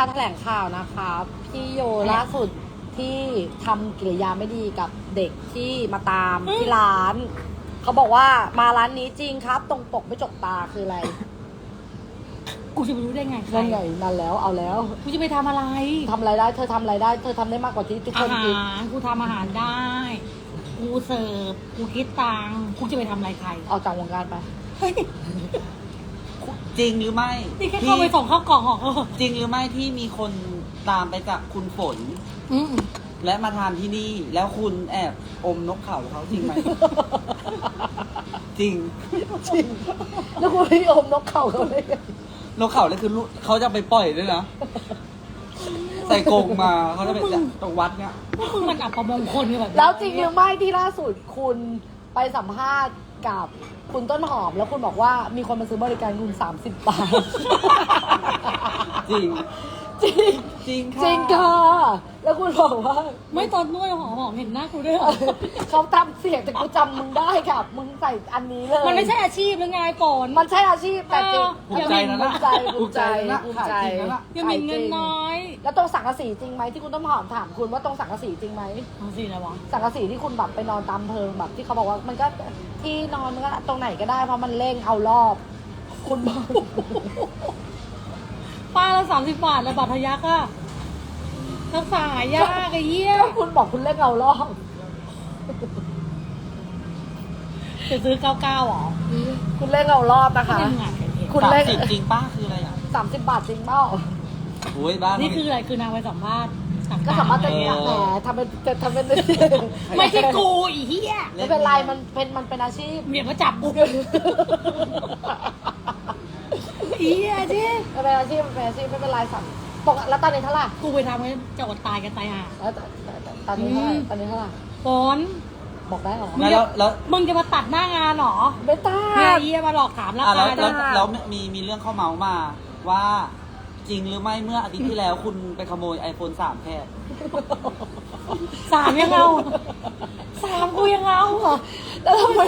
าแถลงข่าวนะคะพี่โยล่าสุดที่ทำกิริยาไม่ดีกับเด็กที่มาตามที่ร้าน เขาบอกว่ามาร้านนี้จริงครับ ตรงปกไม่จกตาคืออะไรกูจะไปรู้ได้ไงใครนั่นไงนั่นแล้วเอาแล้วกูจะไปทำอะไรทำอะไรได้ เธอทำอะไรได้ เธอทำได้มากกว่าที่ทุกคอานคิดหารกูทำอาหารได้ กูเสิร์ฟกูคิดตังค์กูจะไปทำอะไรใครออกจากวงการไปเฮ้ย จริงหรือไม่นี่แค่เข้าไปส่งข้าวกล่องเหรอจริงหรือไม่ที่มีคนตามไปจากคุณฝน อืมและมาทานที่นี่แล้วคุณแอบอมนกเขาเขาจริงไหม จริงจริงแล้วคุณพี่อมนกเขาเขาเลยนกเขาเลยคือลูกเขาจะไปปล่อยด้วยนะใส่กรงมาเขาจะไปจากตรงวัดเนี่ย พวกมึงมันอับประมงคลกันแบบนี้แล้วจริงหรือไม่ที่ล่าสุดคุณไปสัมภาษณ์ กับคุณต้นหอม แล้วคุณบอกว่ามีคนมาซื้อบริการคุณ 30 บาท จริง จริง จริงค่ะจริงค่ะ แล้วคุณบอกว่าไม่ตอนนวดหอมหอมเห็นหน้ากูด้วยเหรอเขาทำเสียงแต่กูจำมึงได้ค่ะ มึงใส่อันนี้เลย มันไม่ใช่อาชีพหรือไงฝนมันใช่อาชีพแต่จริงภูมิใจนะภูนะมิใจภูมิใจนะภูมิขายใจจริงนะน่ะยังมีเงินน้อยแล้วตรงสังกะสีจริงไหมที่คุณต้นหอมถามคุณว่าตรงสังกะสีจริงไหม เอาสินะวะสังกะสีที่คุณแบบไปนอนตามเพลิงแบบที่เขาบอกว่ามันก็ที่นอนมันก็ตรงไหนก็ได้เพราะมันเร่งเอารอบ คุณบอก ป้าละสามสิบบาทแล้วบาททะยักอะรักษายากไอ้เหี้ยก็คุณบอกคุณเร่งเอารอบจะซื้อเก้าเก้าหรอคุณเร่งเอารอบนะคะไม่งานกันเองคุณสามเล่นสิบจริงป้าคืออะไรอะสามสิบบาทจริงเปล่าโอ้ยบ้านี่คืออะไรคือนางไปสัมภาษณ์ต่งๆก็สามารถจะเออแหมทำเป็นจะทำเป็นไม่ใช่กูอีเหี้ยไม่เป็นไรมันเป็นมันเป็นอาชีพเมียมาจับกูอี เหี้ยจิมันเป็นอาชีพมันเป็นอาชีพไม่เป็นไรสัมปกติแล้วตอนนี้เท่าไหร่กูไปทำให้จะอดตายกันตายห่าแล้วตตอนนี้เท่าไหร่อืมตอนนี้เท่าไหร่ฝนบอกได้เหรอแล้วแล้วมึงจะมาตัดหน้างานเหรอไม่ต้าเนี่ยเหี้ยมาหลอกถามราอะคาแล้วแล้วได้แล้วมีมีเรื่องเข้าเมาส์มาว่า จริงหรือไม่เมื่ออาทิตย์ที่แล้วคุณไปขโมย iPhone 3 แค่สามยังเอาสามกูยังเอาแล้วทำไม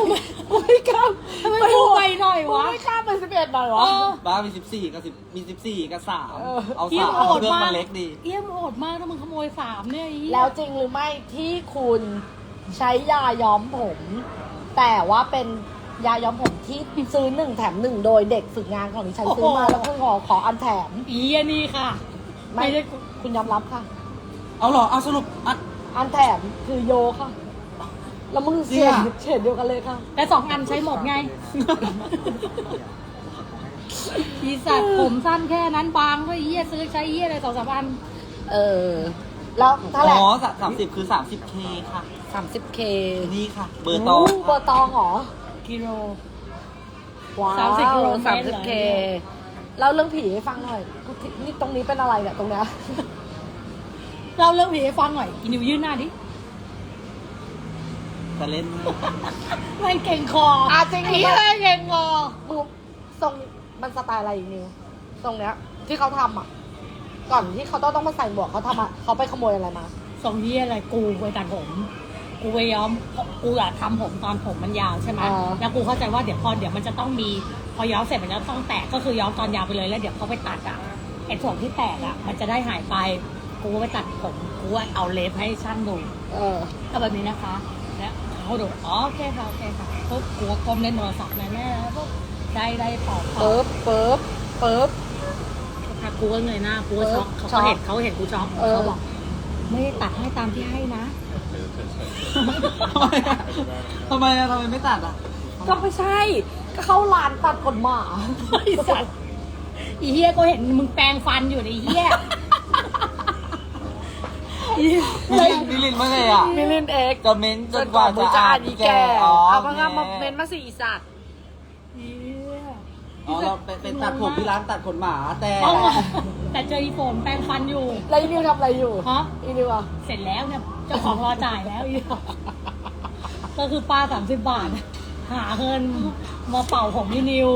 กูไม่กล้าทำไมกูไปหน่อยวะกูไม่กล้าเป็นสิบเอ็ดหน่อยวะเออบ้ามี14กับ10มี14กับเออ3เอาเยี่ยมสามโหดเรื่องมามักนเล็กดีเยี่ยมโหดมากถ้ามึงขโมยสามเนี่ยไอ้เหี้ยแล้วจริงหรือไม่ที่คุณใช้ยาย้อมผม แต่ว่าเป็น ยาย้อมผมที่ซื้อหนึ่งแถมหนึ่งโดยเด็กฝึกงานของดิฉันซื้อมาแล้วก็ขอขออันแถม อีเหี้ยนี่ค่ะ ไม่ไม่ได้คุณยอมรับค่ะ เอาเหรอเอาสรุปอะ อันแถมคือโยค่ะ แล้วมึงจริเฉงดอะ เฉดเดียวกันเลยค่ะ แต่สองอันใช้หมดไง อีสัตว์ผมสั้นแค่นั้นบางก็เอี้ยซื้อใช้เอี้ยอะไรสองสามอัน เออ แล้วเท่าไหร่อ๋อสามสิบคือ 30K ค่ะ สามสิบเคนี่ค่ะ เบอร์ตอง เบอร์ตองเหรอ กิโล ว้าว30กิโลเมสามตรสิบเหรอเคเล่าเรื่องผีให้ฟังหน่อยกูที่นี่ตรงนี้เป็นอะไรเนี่ยตรงเนี้ยเราเรื่องผีให้ฟังหน่อยอีนิวยื่นหน้าดิจะเล่นมากไม่เก่งคออะจริง ไอ้เหี้ยไม่เก่งคอมึงทรงมันสไตล์อะไรอีกนิวตรงเนี้ย ที่เขาทำอะ ก่อนที่เขาต้องต้องมาใส่หมวกเขาทำอะเขาไปขโมยอะไรมา สองเหี้ยอะไรกูไปตัดผม กูไปย้อมกูอยากทำผมตอนผมมันยาวใช่ไหมอ่าแล้วกูเข้าใจว่าเดี๋ยวพอเดี๋ยวมันจะต้องมีพอย้อมเสร็จมันจะต้องแตกก็คือย้อมตอนยาวไปเลยแล้วเดี๋ยวเขาไปตัดอะไอ้ส่วนที่แตกอะมันจะได้หายไปกูก็ไปตัดผมกูก็เอาเล็บให้ช่างดู เออ ก็แบบนี้นะคะ แล้วเขาดูอ๋อโอเคค่ะโอเคค่ะปุ๊บกูก็ก้มเล่นโทรศัพท์นะแม่แล้วปุ๊บได้ได้เป่าเป่าปึ๊บปึ๊บปึ๊บถ้ากูก็เงยหน้ากูก็ช็อกช็เขาอกเห็นเขาเห็นกูช็อกเออ เขาบอก ไม่ได้ตัดให้ตามที่ให้นะ ทำไมอะทำไมอะทำไมไม่ตัดอะก็ไม่ใช่ ก็เข้าร้านตัดขนหมาไอ้สัตว์อีเฮียก็เห็นมึงแปรงฟันอยู่ในไอ้เฮียอีนิลินนิลินว่าไงอะมิลินเอ็กจะเม้นจนกว่าจะอ่านอีแก่อ๋อเอาโอพังเคงามาเมนมาสี่สัตว์เหี้ยอ๋อเราเป็นเป็นตัดผมที่ร้านตัดขนหมาแต่ เอา แต่เจออีโฟนแปรงฟันอยู่ แล้วอีนิวทำอะไรอยู่ฮะ อีนิวอะเสร็จแล้วเนี่ยเจ้าของรอจ่ายแล้วอีก็คือป้าสามสิบบาท หาเงินมาเป่าผมยี่นิว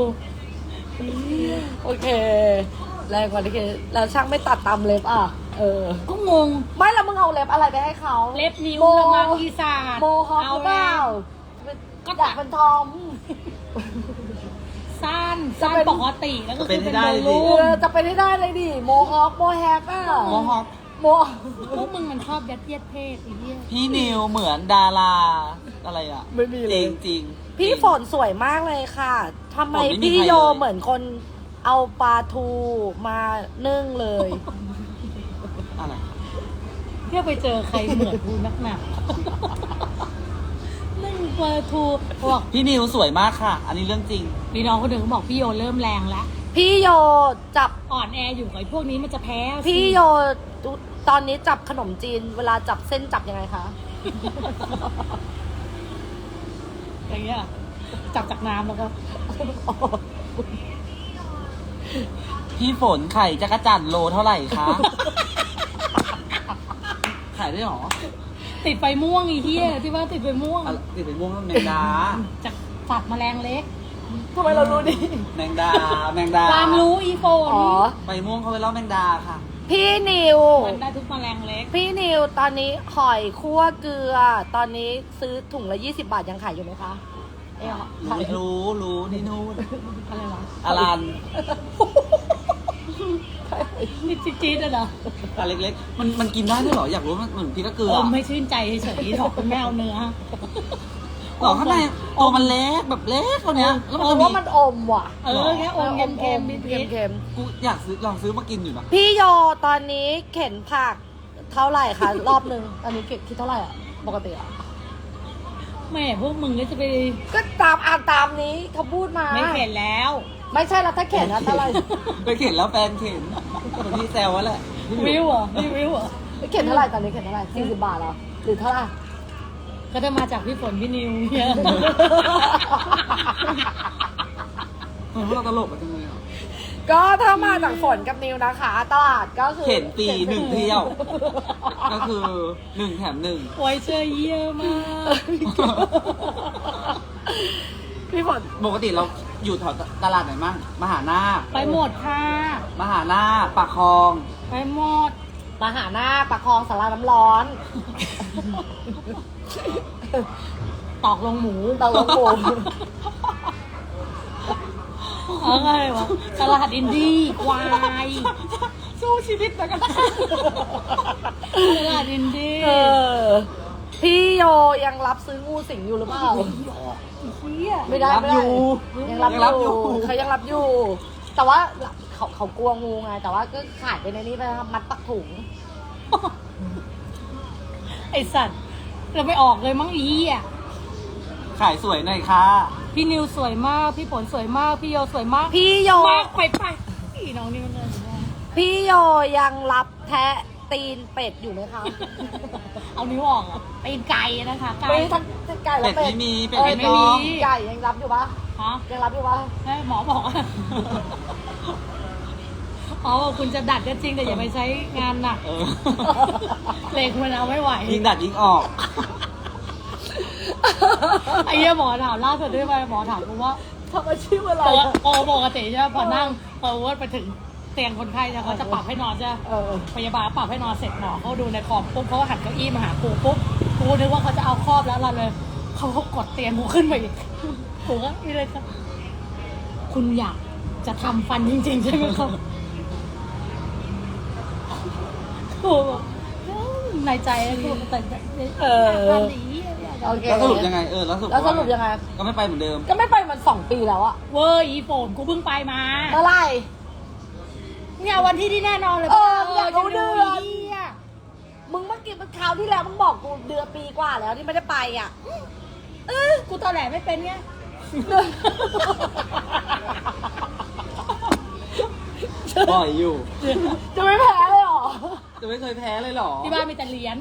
โอเค แรงกว่านี้คือแล้วช่างไม่ตัดตามเล็บอะ เออ ก็งง ไม่แล้วมึงเอาเล็บอะไรไปให้เขาเล็บนิ้วโมละมังอีสานโมฮอปหรือเปล่าก็อยากตัดเป็นทอม สั้นสั้นจะเป็นปกติแล้วก็จะเป็คืนอให้เป็นได้โบดิลูเอนอจะไปได้ได้เลยดิโมฮอคโมแฮกอะโมฮอคโมพวกมึงมันชอบยัดเยียดเพศไอ้เหี้ยพี่นิวเหมือนดาราอะไรอะไม่มีจเลริยงจริงพี่ฝนสวยมากเลยค่ะทำไมฝนไม่มีพี่ใครโยเลยเหมือนคนเอาปลาทูมานึ่งเลยอะไรเที่ยวไปเจอใครเหมือนกูนักหนานึ่ง เปอร์ทูบอกพี่นิวสวยมากค่ะ อันนี้เรื่องจริงพี่น้องคนหนึ่งเขาบอกพี่โยเริ่มแรงแล้ว พี่โยจับอ่อนแออยู่กับไอ้พวกนี้มันจะแพ้สิพี่โยตอนนี้จับขนมจีน เวลาจับเส้นจับยังไงคะ อย่างเงี้ยจับจากน้ำแล้วก็พี่ฝนไข่จักรจันทร์โลเท่าไหร่คะ ขายได้หรอ ติดไฟม่วงไอ้เหี้ยที่ว่าติดไฟม่วงอะติดเป็นม่วงแมงดา จากสัตว์แมลงเล็ก ทำไมเรารู้ดิแมงดา แมงดาความรู้อีโฟนอ๋อ ใบม่วงเขาไปเล่าแมงดาค่ะ พี่นิว มันได้ทุกแมลงเล็ก พี่นิวตอนนี้หอยคั่วเกลือ ตอนนี้ซื้อถุงละ 20 บาทยังขายอยู่ไหมคะเอ๊ะขายรู้รู้นี่นู่นอะไรวะอารัน นี่จี๊ดๆอะเหรออันเล็กๆ มันมันกินได้ด้วยเหรอ อยากรู้มันเหมือนพริกกะเกลืออมไม่ชื่นใจเฉยๆหรอกคุณแม่เอาเนื้อหรอข้างในตัวมันเล็กแบบเล็กตัวเนี้ยแล้วมันเออจะมีว่ามันอมว่ะ เออแค่อมเค็มๆนิดเค็มเค็มกูอยากซื้อลองซื้อมากินอยู่นะๆพี่โยตอนนี้เข็นผักเท่าไหร่คะรอบหนึ่งอันนี้คิดเท่าไหร่อะปกติอะๆแม่พวกมึงก็จะไป ก็ตามอ่านตามนี้เขาพูดมา ไม่เข็นแล้ว ไม่ใช่แล้วถ้าเข็นอะเท่าไหร่ไปเข็นแล้วแฟนเข็นคนที่แซวว่าแหละวิวเหรอะนี่วิวเหรอะเข็นเท่าไหร่ตอนนี้เข็นเท่าไหร่สี่สิบบาทเหรอหรือเท่าไหร่ก็จะมาจากพี่ฝนพี่นิวเนี่ยเออพวกเราตลกกันจังเลยอะก็ถ้ามาจากฝนกับนิวนะคะ ตลาดก็คือเข็นฟรีหนึ่งเที่ยว ก็คือหนึ่งแถมหนึ่งโอ้ยเชยเยี่ยมาก พี่ฝนปกติเรา อยู่แถวตลาดไหนมั่งมหานาคไปหมดค่ะ มหานาคปากคลอง ไปหมดมาหาหน้าปากคลองสาราน้ำร้อน ตอกลงหมูตะลงหมูอะไรวะตลาดอินดี้ควายสู้ชีวิตนะกันตลาดอินดี้เออ พี่โยยังรับซื้องูสิงอยู่หรือเปล่าเฮียไม่ได้รับไม่ได้อยู่ยังรับยังรับออยู่ยู่เขายังรับอยู่ แต่ว่าเขาเขากลัวงูไง แต่ว่าก็ขายไปในนี้ไปนะครับมัดปักถุง ไอสัตว์เราไม่ออกเลยมั้งอีอะขายสวยหน่อยค่ะพี่นิวสวยมาก พี่ฝนสวยมาก พี่โยสวยมากพี่โย มากไปไปพี่น้องนี่มันเลยพี่โยยังรับแทะ ตีนเป็ดอยู่ไหมคะเอานิ้วออกอะตีนไก่นะคะไก่ไม่ทั้งไก่และเป็ดเป็ดไม่มีเป็ดออไม่ไม่ต้มีองไก่ยังรับอยู่ปะฮะยังรับอยู่ปะให้หมอบอกว่าอ๋อคุณจะดัดก็จริงแต่อย่าไปใช้งานหนักเออเหล็กมันเอาไม่ไหว ยิงดัดยิงออก ไอ้เหี้ยหมอถามล่าสุดด้วยไปหมอถามกูว่าทำอาชีพอะไรปกอะ โอปกติใช่ไหมพอนั่งพอว่าไปถึง เตียงคนไข้เนี่ยเขาจะปรับให้นอนใช่ไหมเออพยาบาลปรับให้นอนเสร็จหมอเขาดูในคอมปุ๊บเขาก็หันเก้าอี้มาหากูปุ๊บกูนึกว่าเขาจะเอาครอบแล้วเราเลยเขาก็กดเตียงกูขึ้นไปอีกกูก็นี่เลยครับคุณอยากจะทำฟันจริงๆใช่ไหมครับกูบอกในใจกูแต่เออฟันดีอะโอเคแล้วสรุปยังไงเออแล้วสรุปแล้วสรุปยังไง ก็ไม่ไปเหมือนเดิม ก็ไม่ไปมันสองปีแล้วอะเว้ยอีโฟนกูเพิ่งไปมาเมื่อไหร เนี่ยวันที่ที่แน่นอนเลยเอออยากรู้เดือน จะเหี้ยมึงเมื่อกี้มันคราวที่แล้วมึงบอกกูเดือนปีกว่าแล้วที่ไม่ได้ไปอะ เออกูตอแหลไม่เป็นไงบ่อยอยู่ จะไม่แพ้เลยเหรอ จะไม่เคยแพ้เลยเหรอที่บ้านมีแต่เหรียญ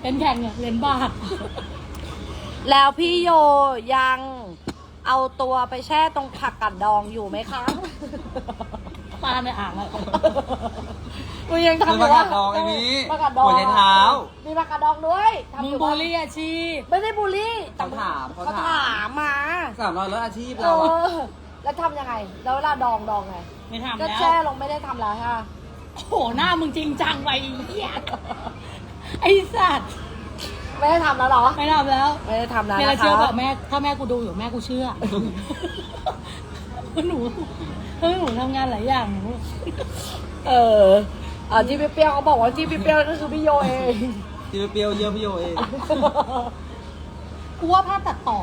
เป็นแข่งเนี่ยเหรียญบาท แล้วพี่โยยัง เอาตัวไปแช่ตรงผักกัดดองอยู่ไหมคะ ปลาในอ่างอะ มึงยังทำอยู่เป็นผัว่ากกาดดองไอ้นี้ผักกัดดองหัวใจเท้า มีผักกัดดองด้วยทำมึองยู่บูปะลลี่อาชีพไม่ได้บูลลี่เขาถามเขาเขาถามถามมาสามร้อยแล้วอาชีพเอเราอะอแล้วทำยังไง แล้วเวลาดองดองไง ไม่ทำก็แล้วแช่ลงไม่ได้ทำแล้วใช่ปะโอ้โหหน้ามึงจริงจังไปไอ้เหี้ยไอ้สัตว์ ไม่ได้ทำแล้วเหรอ ไม่ทำแล้วไม่ได้ทำแล้วเมลานะเชื่อคะบอกแม่ ถ้าแม่กูดูอยู่แม่กูเชื่อหนูเฮ้ยหนูทำงานหลายอย่างหนูเอออ่าที่พี่เปรี้ยวเขาบอกว่าที่พี่เปรี้ยวก็คือพี่โยเองที่เปรี้ยวเยี่ยมพี่โยเอง กูว่าภาพตัดต่อ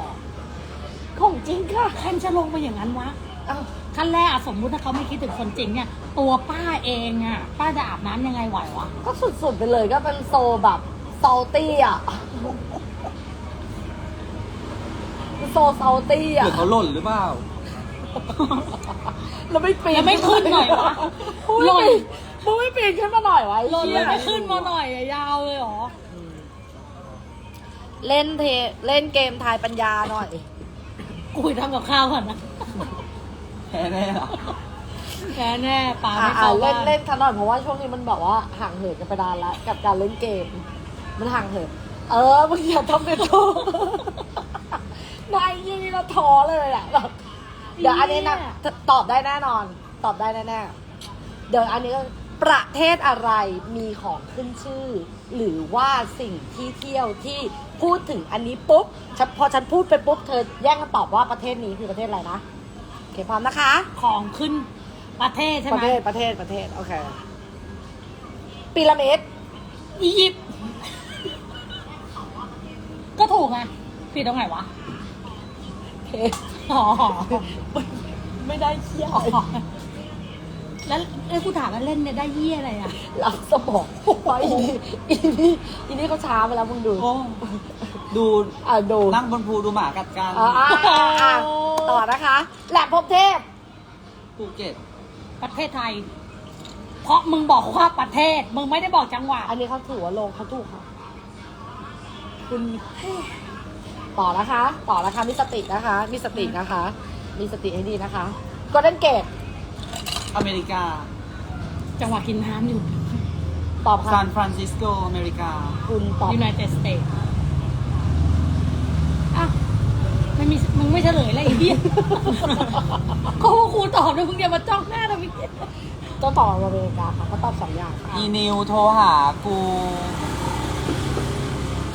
ของจริงค่ะใครมันจะลงไปอย่างนั้นวะอ้าวขั้นแรกอะสมมุติถ้าเขาไม่คิดถึงคนจริงเนี่ย ตัวป้าเองอะป้าจะอาบน้ำยังไงไหววะก็สุดๆไปเลยก็เป็นโซแบบ ซอลตี้อะโซซอลตี้หอะรือเขาหล่นหรือเปล่า แล้วไม่ปีนแล้วไม่ขึ้นหน่อยวะมึงหล่ไม่นปีนมึงไม่ปีนขึ้นมาหน่อยวะไอ้หล่นเหี้เลยยไม่ขึ้นมาหน่อยอะยาวเลยเหรอ เล่นเทเล่นเกมทายปัญญาหน่อย กูไปทำกับข้าวก่อนนะแพ้แน่เหรอแน่แน่ป้าอ่าไม่เข้าเล่บ้านนเล่นกันหน่อยเพราะว่าช่วงนี้มันแบบว่าห่างเหินกันไปนานแล้วกับการเล่นเกม มันห่างเหินเออมึงอย่าทำเป็นโทนายยี่นี่เราท้อเลยอะแบบเดี๋ยวอันนี้นะตอบได้แน่นอน ตอบได้แน่ๆเดี๋ยวอันนี้ก็ประเทศอะไรมีของขึ้นชื่อ หรือว่าสิ่งที่เที่ยวที่พูดถึงอันนี้ปุ๊บฉันพอฉันพูดไปปุ๊บเธอแย่งกันตอบว่าประเทศนี้คือประเทศอะไรนะโอเคพร้อมนะคะ ของขึ้นประเทศใช่ปไหมระเทศประเทศประเทศโอเคพีระมิดอียิปต์ ก็ถูกไงผิดตรงไหนวะเคอ๋อไม่ได้เที่ยวแล้วไอ้ยกูถามแล้วเล่นเนี่ยได้เยี่ยอะไรอะรับสมองไว้อีนี่อีนี่อีนี่เขาช้าไปแล้วมึงดูโอ้ดูอะดูนั่งบนภูดูหมากัดกันอ่าอ่าอ่าอ่าต่อนะคะแหลมพรหมเทพภูเก็ตประเทศไทย เพราะมึงบอกว่าประเทศ มึงไม่ได้บอกจังหวัดอันนี้เขาถือว่าลงเขาถูกค่ะ คุณต่อนะคะ ต่อนะคะ มีสตินะคะ มีสตินะคะ มีสติให้ดีนะคะก o เด้นเกตอเมริกา จังหวัดกินน้ำอยู่ ตอบซาค่ะนฟรานซิสโกอเมริกา คุณตอบ United States อะไม่มีมึงไม่เฉลยเลยไอ้เหี้ยก็ว่าครูตอบด้วยมึงอย่ามาจ้องหน้าทำไมต้องตอบอเมริกาค่ะเขาตอบสองอย่างค่ะอีนิวโทรหากู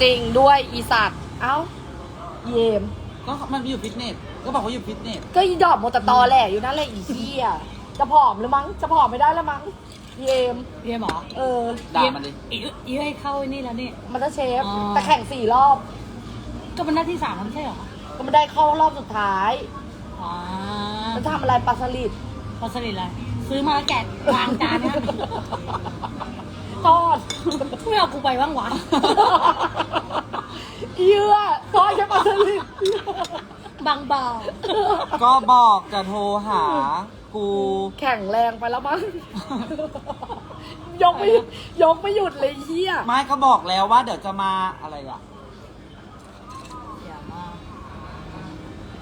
จริงด้วยอีสัตว์เอ้าเยม ก็มันอยู่ฟิตเนส ก็บอกว่าอยู่ฟิตเนส ก็อีดอกโมดแต่ตอแหละอยู่นั่นแหละอีเหี้ยจะผอมหรือมั้งจะผอมไม่ได้แล้วมั้งเยม เรียนหมอเออ ด่ามันดิอีอีให้เข้าไอ้นี่แล้วนี่มันจะเชฟอ๋อแต่แข่งสี่รอบ ก็เป็นหน้าที่สามแล้วไม่ใช่เหรอก็ไม่ได้เข้ารอบสุดท้ายอ๋อมันทำอะไรปลาสลิดพอสลิดอะไรซื้อมาแล้วแกะวางจานนะ ทอดไม่เอากูไปบ้างวะเยื่อทอดแค่ปลาสลิดบางบ่อก็บอกจะโทรหา กู แข่งแรงไปแล้วมั้งยกไม่ยกไม่หยุดเลยเฮียไม่ก็บอกแล้วว่าเดี๋ยวจะมาอะไรอะอย่ามา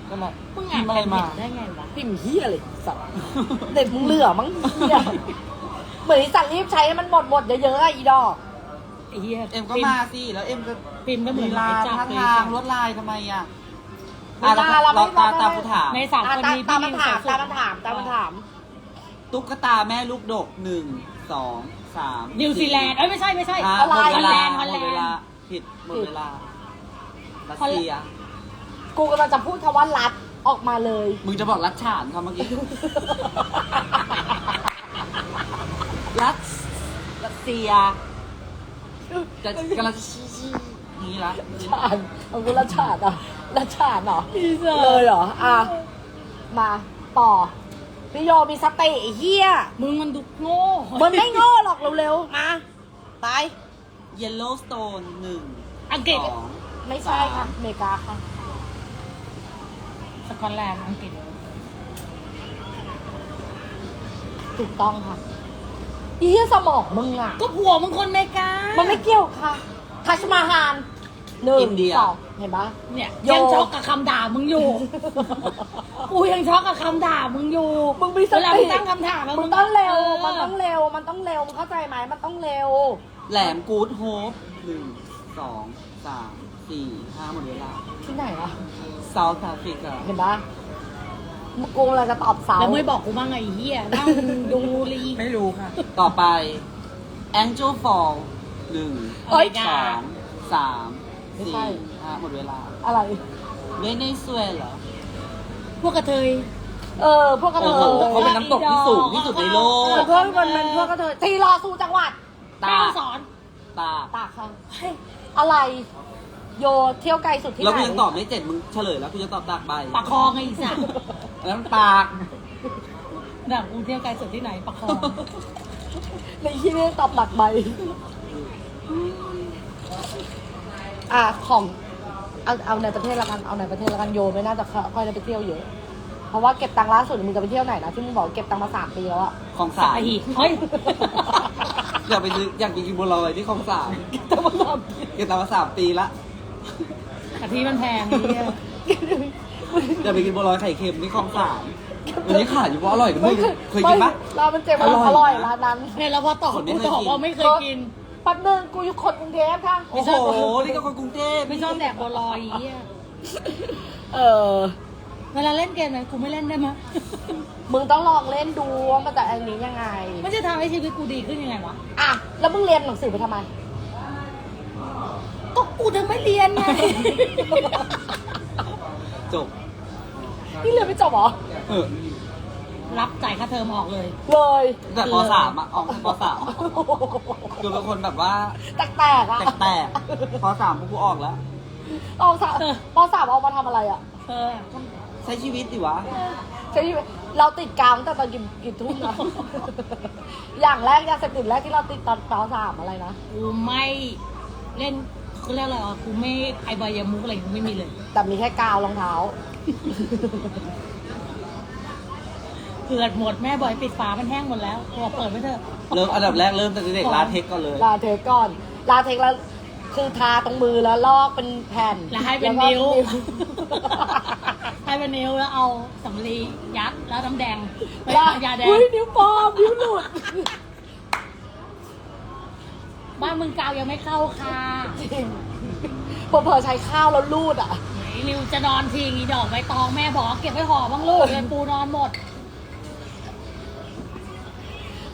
ก็เลยมึงพิอ่านมพ์อะไรมาได้ไงวะพิมพ์เฮียเลยสัตว์เด็ดมึงเหลือมั้งเหี้ย เหมือนไอ้สัตว์รีบใช้ให้มันหมดหมดๆเยอะๆอะอีดอก ไอ้เหี้ยเอ็มก็มาสิ แล้วเอ็มจะพิมพ์ก็เหมือนลีลาหมายจับท่าเลยทางลวดลายทำไมอะอะลีเราลาเราไม่เราตาเราไม่ ตามกูถามในสามอะคนตามนี้ตามพี่มันถามสุดตามมันถามตามมันถาม ตุ๊กตาแม่ลูกดกหนึ่งสองสามนิวซีแลนด์เอ้ยไม่ใช่ไม่ใช่อะอะไร หมดเวลาฮอลหแลมนดด์เวฮอลแลลานด์ ผิดหมดผิดเวลารัสฮอลเซียกูกำลังจะพูดคำว่ารัดออกมาเลย มึงจะบอกรัสฉานครับเมื่อกี้ รัสรัสเซียจะกำลังจะชี้ชี้อย่างนี้ละชาญเอากูละชาญอะละชาญเหรอพี่เสือเลยเหรออะมาต่อพี่โยมีสติไอ้เฮียมึงมันดูโง่มันไม่โง่หรอกเร็วๆมาไป เยลโลสโตนหนึ่งอังกฤษ สองไม่ใช่ค่ะอเมริกาค่ะสกอตแลนด์อังกฤษถูกต้องค่ะไอ้เฮียสมองมึงอะ ก็ผัวมึงคนอเมริกามันไม่เกี่ยวค่ะทัชมาฮานหนึ่งสองเห็นปะ เนี่ยโย ยังช็อกกับคำด่ามึงอยู่ กูยังช็อกกับคำด่ามึงอยู่มึงมีสเวลาติมึงตั้งคำถามะมึงต้องเร็วออมันต้องเร็ว มันต้องเร็ว มึงเข้าใจไหมมันต้องเร็ว แหลมกูดโฮปหนึ่งสองสามสี่ห้าหมดเวลาที่ไหนอะเซาท์แอฟริกา เห็นปะมึง กูอะไรจะตอบเสาแล้วไม่บอกกูบ้างไงไอ้เหี้ยนั่งดูลีไม่รู้ค่ะ ต่อไป Angel Fall หนึ่งเอ้ย สองสามไม่สี่ใช่ห้าหมดเวลาอะไร เวเนซุเอลา พวกกระเทย เออ พวกกระเทโอ้โหยเขาเป็นน้ำตกที่สูงที่สุดในโลเอก อพวกมันมันพวกกระเทยทีรอสู่จังหวัดแม่ตาฮ่องสอน ตาตากค่ะเฮ้ยอะไร โยเที่ยวไกลสุดที่แล้วไหนกูยังตอบไม่เจ็ดมึงเฉลยแล้วกูจะตอบตากใบปากคลองไงอีสัตว์อั นนั้นปากเดี๋ยวกูเที่ยวไกลสุดที่ไหนปากคลองในที่นี้ตอบตักใบ อะของ เอาเอาในประเทศละกันเอาในประเทศละกันโยไม่น่าจะค่อยได้ไปเที่ยวเยอะ เพราะว่าเก็บตังค์ล่าสุดมึงจะไปเที่ยวไหนนะที่มึงบอกเก็บตังค์มาสามปีแล้วอะของสัสาตยหีบเฮ้ยอยากไปซื้ออยากไปกินบัวลอยที่คลองสามตังค์มาสามปีเก็บตังค์มาสามปีละกะทิมันแพงไอ้เหี้ยอยากไปกินบัวลอยไข่เค็มที่คลองสามวันนี้ขายอยู่เพราะอร่อยนะมึงเคยกินปะ ร้านมันเจ๋งอร่อยอร่อยนะร้านนั้นเนี่ยแล้วพอตอบคนไม่กูเคยตอบกิน ว่าไม่เคยกิน แป๊บนึงกูอยู่คนกรุงเทพค่ะ โอ้โห นี่ก็คนกรุงเทพไม่ชอบแดกบัวลอยไอ้เหี้ยเออ เวลาเล่นเกมนั้นกูไม่เล่นได้ไหมยมึงต้องลองเล่นดูว่ามันจะอันนี้ยังไง มันจะทำให้ชีวิตกูดีขึ้นยังไงวะอะ แล้วมึงเรียนหนังสือไปทำไม ก็กูถึงไม่เรียนไงจบ นี่เรียนไม่จบเหรอ เออรับจ่ายค่าเทอมออกเลย เลย แต่ปสามอะออกปสามอะคือเป็นคนแบบว่าแตกๆอะแตกๆปสามพวกกูออกแล้วออกสามปสามเอามาทำอะไรอะเออ ใช้ชีวิตดิวะ ใช่ไหมเราติดกาวตั้งแต่ตอนกี่กี่ทุ่มนะอย่างแรกยาเสพติดแรกที่เราติดตอนปสามอะไรนะ กูไม่เล่นเขาเรียกอะไรอะกูไม่ไอบายามุกอะไรกูไม่มีเลย แต่มีแค่กาวรองเท้า เผือดหมดแม่บอยปิดฝามันแห้งหมดแล้วบอกเปิดไม่เถอะเริ่มอันดับแรกเริ่มจากเด็กๆลาเทคก่อนเลย ลาเทคก่อน ลาเทคแล้วคือทาตรงมือแล้วลอกเป็นแผ่นแล้วให้เป็นก็นิ้ว ให้เป็นนิ้วแล้วเอาสำลียัดแล้วน้ำแดงไปยาทายาแดง อุ้ยนิ้วปลอมนิ้วหลุด บ้านมึงกาวยังไม่เข้าค่ะจริงพอเพอใช้ข้าวแล้วรูดอะ ไหนริวจะนอนทีอีดอกใบตองแม่บอกว่าเก็บไว้ห่อบ้างลูกเลยปูนอนหมด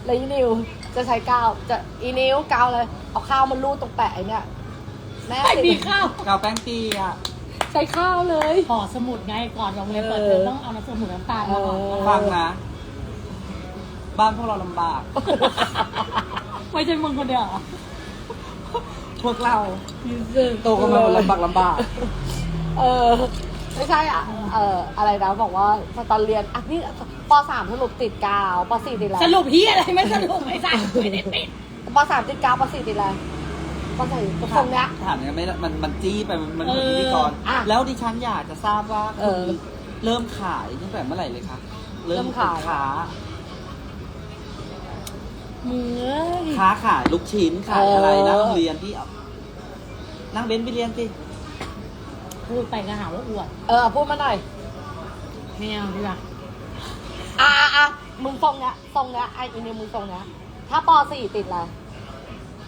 แล้วอีนิวจะใช้กาวจะอีนิวกาวเลย เอาข้าวมารูดตรงแปะไอ้เนี่ยแม่ไม่มีข้าว กาวแป้งปีอะใช้ข้าวเลย ห่อสมุดไงก่อนโรงเรียนเปิดเทอมต้องเอาน้ำสมุดน้ำตาลมาห่อเออ ฟังนะ บ้านพวกเราลำบาก ไม่ใช่มึงคนเดียวเหรอพวกเราโตกันมาลำบากลำบาก เออ ไม่ใช่อะ เอออะไรนะบอกว่าตอนเรียนอะนี่ปสามสรุปติดกาวปสี่ติดอะไรสรุปเฮียอะไรไม่สรุปไม่ใช่ไม่ได้ติดปสามติดกาวปสี่ติดอะไรปสี่ตรงเนี้ยถามยังไงไม่ได้มันมันจี้ไปมันมันเหมือนเออพิธีกรอะแล้วดิฉันอยากจะทราบว่าเอคุณอเริ่มขายตั้งแต่เมื่อไหร่เลยคะเริ่มขายค้ามึงเอ้ยค้าขายลูกชิ้นขายอะไรเออนะโรงเรียนที่เอานั่งเบนซ์ไปเรียนสิ พูดไปก็หาว่าอวดเออพูดมาหน่อยไม่เอาดีกว่าอะอะอะมึงทรงเนี้ยทรงเนี้ยไอ้อีนิวมึงทรงเนี้ยถ้าปสี่ติดอะไร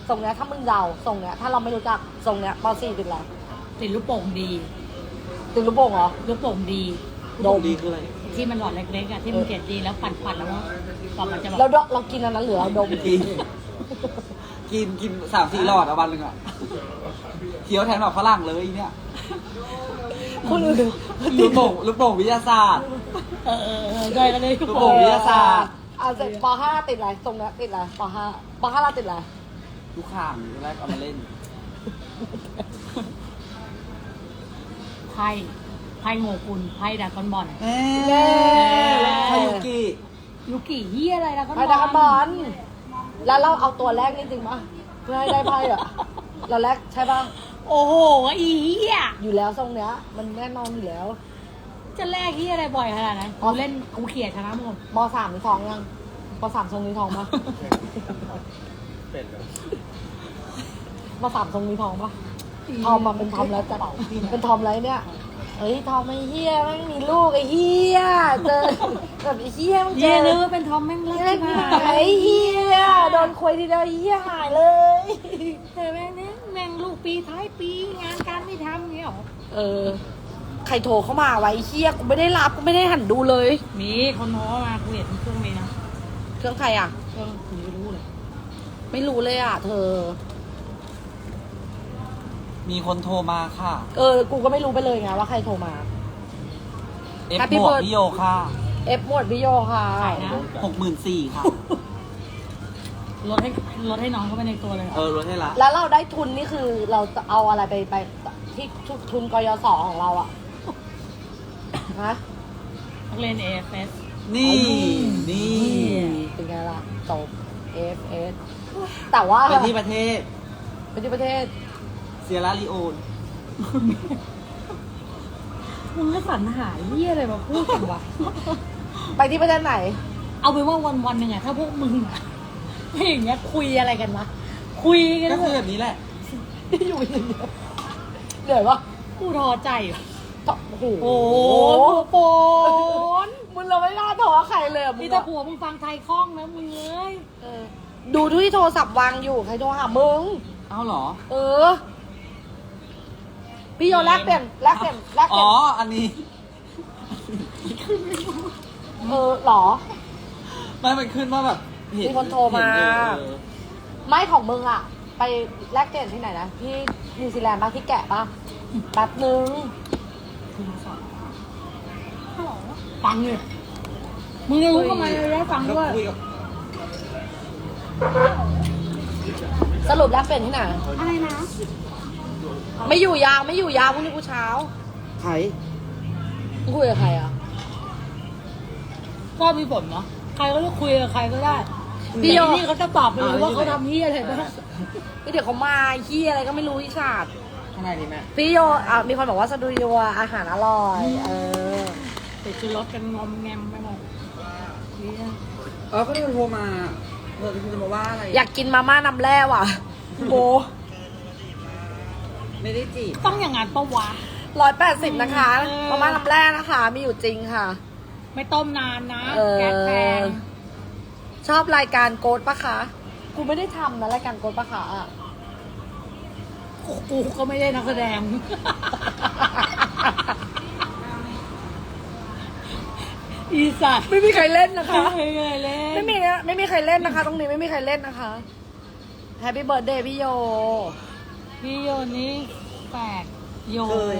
ทรงเนี้ยถ้ามึงเราทรงเนี้ยถ้าเราไม่รู้จักทรงเนี้ยปสี่ติดอะไรติดลูกโป่งดีติดลูกโป่งเหรอลูกโป่งดีดมดีคืออะไรที่มันหลอดเล็กๆอะที่มันเกล็ดดีแล้วปั่นๆแล้วก็ก่อนมันจะแบบแล้วเรากินอันนั้นเหลือเราดมกินกินกินสามสี่หลอดอะวันหนึ่งอะเคี้ยวแทนแบบฝรั่งเลยเนี่ย คนอื่นลูกโป่งลูกโป่งวิทยาศาสตร์เออเออเออด้วยกันเลยลูกลูกโป่โป่งงวิทยาศาสตร์เอาเสร็จปห้าติดอะไรทรงเนี้ยติดอะไรปห้าปห้าเราติดอะไรลูกข่างแรกเอามาเล่นไพ่ไพ่โงกุลไพ่ดากอนบอลแม่แม่คายุกิยูกิเฮียอะไรดากอนบไพ่อลดักบอลแล้วเราเอาตัวแรกนี่จริงปะเพื่อให้ได้ไพ่อะเราแรกใช่ปะ โอ้โหอีเฮียอยู่แล้วทรงเนี้ย มันแน่นอนอยู่แล้ว จะแลกเฮียอะไรบ่อยขนาดนั้นกูเล่นกูเขียดชนะหมดมสามนี่ทองยังมสามทรงนี้ทองปะมสามทรงนี้ทองปะทอมมาเป็นทอมแล้วจะเป็นทอมไรเนี่ยเฮ้ยทอมไอ้เฮียแม่งมีลูกไอ้เฮียเจอแบบไอ้เฮียมึงเจเฮียอนึกว่าเป็นทอมแม่งเลิกเล่นที่หผ่านายเฮียโดนคุยทีเดียวเฮียหายเลยแต่แม่งเนี่ยแม่งลูก ปีท้ายปีงานการไม่ทำเงี้ยหรอเออ ใครโทรเข้ามาไวะไอ้เฮียกูไม่ได้รับกูไม่ได้หันดูเลย มีคนโทรมากูเห็นเครื่องนี้นะเครื่องใครอะ เครื่องกูไม่รู้เลย ไม่รู้เลยอะ เธอ มีคนโทรมาค่ะเออ กูก็ไม่รู้ไปเลยไงว่าใครโทรมา เอฟ Happy บวก birthday พี่โยค่ะเอฟหมวดวิโยค่ะใช่นะ หกหมื่นสี่ค่ะ ลดให้ลดให้น้องเข้าไปในตัวเลยเหรเอออลดให้ละ แล้วเราได้ทุนนี่คือเราจะเอาอะไรไปไปที่ทุนกยศของเราอะฮะนักเรียน AFS นี่ นี่ เป็นไงล่ะจบ AFS แต่ว่าไปที่ประเทศ ไปที่ประเทศเซียร่าลีโอนมึงก็สรรหาเยี่ยอะไรมาพูดกันวะ ไปที่ประเทศไหน เอาไปนว่าวันวันๆหนึ่งอะถ้าพวกมึงอะ ไม่อย่างเงี้ยคุยอะไรกันวะคุยกันก็คือแบบนี้แหละ อยู่อย่างเดียวเหนื่อยปะกูท้อใจอะโอ้โหโอ้โหโปนมึงเราไม่น่าท้อใครเลยอะมึนี่งถ้าอะผัวมึงฟังไทยคล่องนะมึงเอ้ยเออดูที่โทรศัพท์วางอยู่ใครโทรหามึง เอาเหรอ เออ พี่โยแลกเปลี่ยนแลกเปลี่ยนแลกเปอ๋ลี่อยนอันนี้ เออเหรอ ไม่มันขึ้นว่าแบบ เห็มีคนโทรมา เห็นเออเออไม่ของมึงอะไปแลกเปลี่ยนที่ไหนนะที่นิวซีแลนด์ปะที่แกะปะแป๊บนึงฟังเลยมึงจะรู้ทำไมเลยได้ฟังด้วยคุยกับสรุปแลกเปลี่ยนที่ไหนอะไรนะไม่อยู่ยาวไม่อยู่ยาวพรุ่งนี้กูเช้าใครมึงคุยกับใครอะก็มีผลเนาะใครก็จะคุยกับใครก็ได้ พี่โยแต่นี่เขาจะตอบไปเลยว่าเขาทำที่อะไรบ้างเดี๋ยวเขามาขี้ยอะไรก็ไม่รู้อีชาติข้างในนี่แม่พี่โยอะมีคนบอกว่าสตูดิโออาหารอร่อย เออติดชูรสกันงอมแงมไปหมดเหี้ยเออก็มีคนโทรมาเธอคุณจะมาว่าอะไร อยากกินมาม่าน้ำแร่ว่ะโบไม่ได้จีบต้องอย่างนั้นปะวะร้อยแปดสิบนะคะเออมาม่าน้ำแร่นะคะ มีอยู่จริงค่ะ ไม่ต้มนานนะเออแก๊สแพง ชอบรายการโกดปะคะกูไม่ได้ทำนะรายการโกดปะคะอะกูก็ไม่ได้นักแสดง อีสัตว์ไม่มีใครเล่นนะคะ ไม่เคยเล่นไม่มีนะไม่มีใครเล่นนะคะ ตรงนี้ไม่มีใครเล่นนะคะแฮปปี้เบิร์ดเดย์พี่โย พี่โยนี่แปลก โยเคย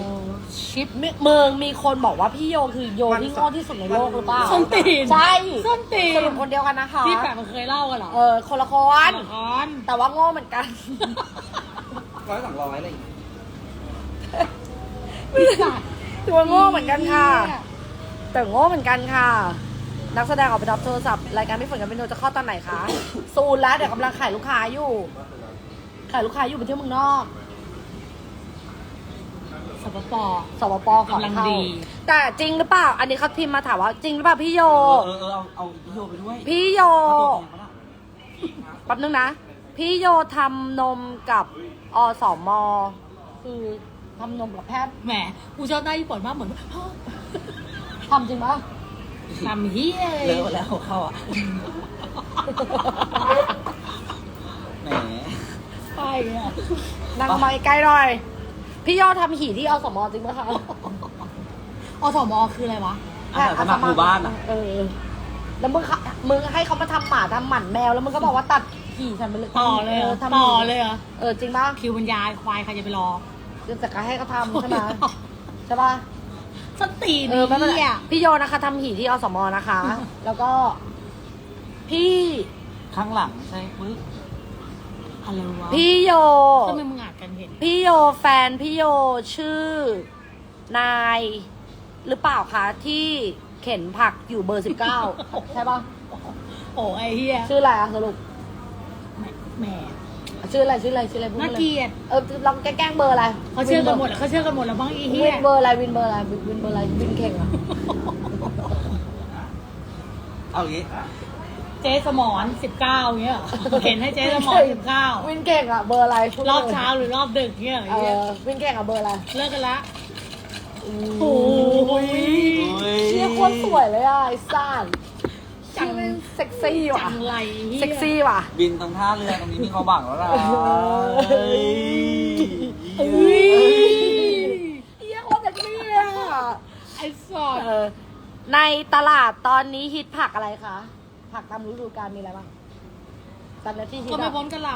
ชิปมิเมืองมีคนบอกว่าพี่โยคือโยที่โง่ที่สุดในโลกหรือเปล่าส้นตีนใช่ส้นตีนสรุปคนเดียวกันนะคะ พี่แปลกมันเคยเล่ากันเหรอเออคนละคนละครแต่ว่าโง่เหมือนกัน ร้อยสองร้อยอะไรอย่างเงี้ยอีสัตว์ตัวโง่เหมือนกันค่ะ แต่โง่เหมือนกันค่ะ นักแสดงออกไปรับโทรศัพท์รายการพี่ฝนกับเป็นโทรจะเข้าตอนไหนคะซูนแล้วเดี๋ยวกำลังขายลูกค้าอยู่ ขายลูกค้าอยู่ไปเที่ยวเมืองนอกส ปปสปปขอกำลังเข้าดี แต่จริงหรือเปล่า อันนี้เขาพิมพ์มาถามว่าจริงหรือเปล่าพี่โย เออเออเออเอาเอาพี่โยไปด้วยพี่โย เอาตัวแทนเขาล่ะแป๊บนึงนะ พี่โยทำนมกับอสมคือทำนมกับแพทย์แหมกูชอบหน้าญี่ปุ่นมากเหมือนทำจริงปะทำเฮียเลิกแล้วเข้าอะแหม ไปอะ นั่งมาใกล้ๆหน่อย พี่โยทำหีที่อสมจริงปะคะอสมคืออะไรวะอาสาสมัครหมู่บ้านอะ เออ แล้วมึงเขามึงให้เขามาทำหมาทำหมันแมว แล้วมึงก็บอกว่าตัดขี่ฉันไปเลยต่อเลยเหรอทำต่อเลยเหรอเออจริงปะคิวบรรยายควายใครจะไปรอเดี๋ยวจะก็ให้เขาทำใช่ไหมใช่ปะสตีนเออไม่เป็นไรเฮียพี่โยนะคะทำหีที่อสมนะคะ แล้วก็พี่ข้างหลังใช่ปึ๊บอะไรวะพี่โยทำไมมึงอ่าน กันเห็น พี่โยแฟนพี่โยชื่อนาย หรือเปล่าคะที่เข็นผักอยู่เบอร์สิบเก้าใช่ปะโอ้ไอ้เฮียชื่ออะไรอะสรุปแหมชื่ออะไรชื่ออะไรชื่ออะไรพูดน่ามาเลเกลียยดเออลองแกล้งเบอร์อะไรเขาเชื่อกันหมดอะเขาเชื่อกันหมดแล้วบ้างไอ้เฮีวิยนเบอร์อะไรวินเบอร์อะไรวินเบอร์อะไรวินเข่งอะเอาอย่างงี้ เจ๊สมอนสิบเก้าเงี้ยเหรอเห็นให้เจ๊สมอนสิบเก้าวินเข่งอะเบอร์อะไรพูดรอบลยเช้าหรือรอบดึกเงี้ยเหรอเอไอ้เฮียอวินเข่งอะเบอร์อะไรเลิกกันละอืมโอ้ยเชี่ยโคตรสวยเลยอะไอ้ซ่านจังชื่อเซ็กซี่ว่ะจังไรเฮียเซ็กซี่ว่ะ บินตรงท่าเรือตรงนี้มีความหวังแล้วล่ะเฮ้ยเฮ้ยเฮ้ยเฮียโคตรเซ็กซี่เลยอะไอ้สอดเออในตลาดตอนนี้ฮิตผักอะไรคะ ผักตามฤดูกาลมีอะไรบ้างตอนนี้ที่ฮิตก็ไม่อะพ้นกระหล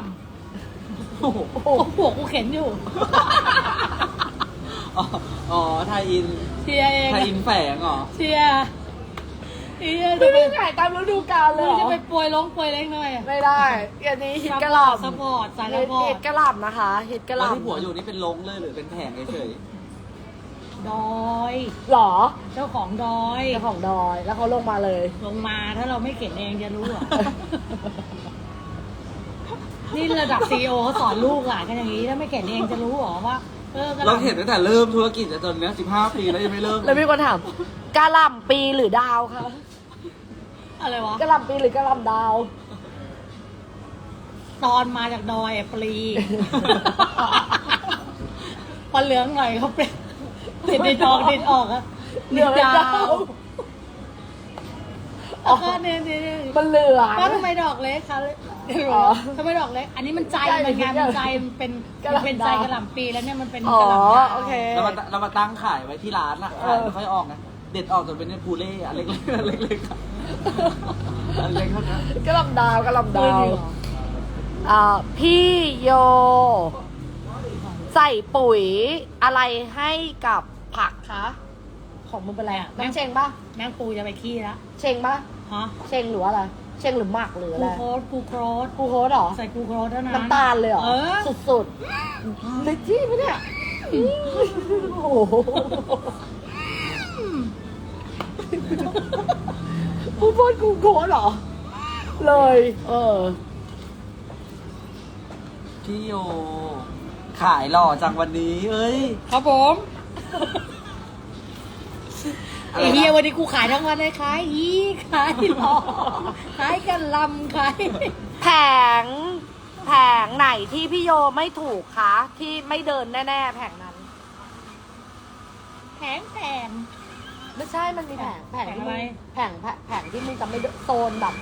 ำโอ้โหโอ้โหโอ้โหกูเข็นอยู่ อ๋ออ๋อไทยอินเชียร์เองไทยอินแฝงเหรอ เชียร์เชียร์ไม่จะไปได้ขายตามฤดูกาลเลยเหรจะอไปป่วยร้องป่วยเล็กหน่อยอะไม่ได้อันนี้ฮิตกระหล่ำสปอร์ตสายสฮิตปอร์ฮิตตกระหล่ำนะคะฮิตกระหแล้วล่ำที่ผัวอยู่นี่เป็นลงเลยหรือเป็นแผงเฉย ดอย หรอเจ้าของดอย เจ้าของดอย แล้วเขาลงมาเลย ลงมาถ้าเราไม่เข็นเองจะรู้เหรอ นี่ระดับซีโอเขาสอนลูกหลานกันอย่างนี้ ถ้าไม่เข็นเองจะรู้เหรอว่า เออกระๆหเราล่ำเห็นตั้งแต่เริ่มธุรกิจจนเนี้ยสิบห้าปีแล้วยังไม่เริ่มแล้วมีคนถามกระหล่ำปีหรือดาวคะอะไรวะกระหล่ำปีหรือกระหล่ำดาว ตอนมาจากดอยอะปลี พอเหลืองหน่อยเขาเป็น ติดดินออกดินออกอะเหลืองเป็นดาวแล้วก็เนี่ยเนี่ยเนี่ยมันเหลืองป้าทำไมดอกเล็กคะอ๋อทำไมดอกเล็ก อันนี้มันใจใจมันไงมันมันใจมันเป็นกะหล่ำมันเป็นใจดาวกระหล่ำปีแล้วเนี่ยมันเป็นอ๋อกระหล่ำดาวโอเค เรามาเรามาตั้งขายไว้ที่ร้านอะเอขายอไม่ค่อยออกนะ เด็ดออกจนเป็นเนี่ยพูเล่อะเล็กๆอันเล็กๆอะอันเล็กเท่านั้นกระหล่ำดาวกระหล่ำเฮ้ยดาวจริงเหรออ่าพี่โย ใส่ปุ๋ยอะไรให้กับ ผักคะของมึงเป็นอะไรอะน้ำเชงปะแมงปูจะไปขี้แล้วเชงปะฮะเชงหรือว่าอะไรเชงหรือหมักหรืออะกูไรโครสกูโครสกูโฮสเหรอใส่กูโครสเท่านั้นน้ำตาลเลยเหรอเออสุดๆลิจี้ปะเนี่ยโอ้โหกูพูดกูโฮสเหรอ เลย เออพี่โยขายหล่อจังวันนี้ เอ้ย ครับผม ไอ้เฮียวันนี้กูขายทั้งวันเลยขายอีขายหลอขายกันลำขายแผง แผงไหนที่พี่โยไม่ถูกคะที่ไม่เดินแน่ๆแผงนั้น แผงแผงไม่ใช่มันมีแผงแผงที่แผงอะไรมึงแผงแผงแผงที่มึงจะไม่เดินโซนแบบ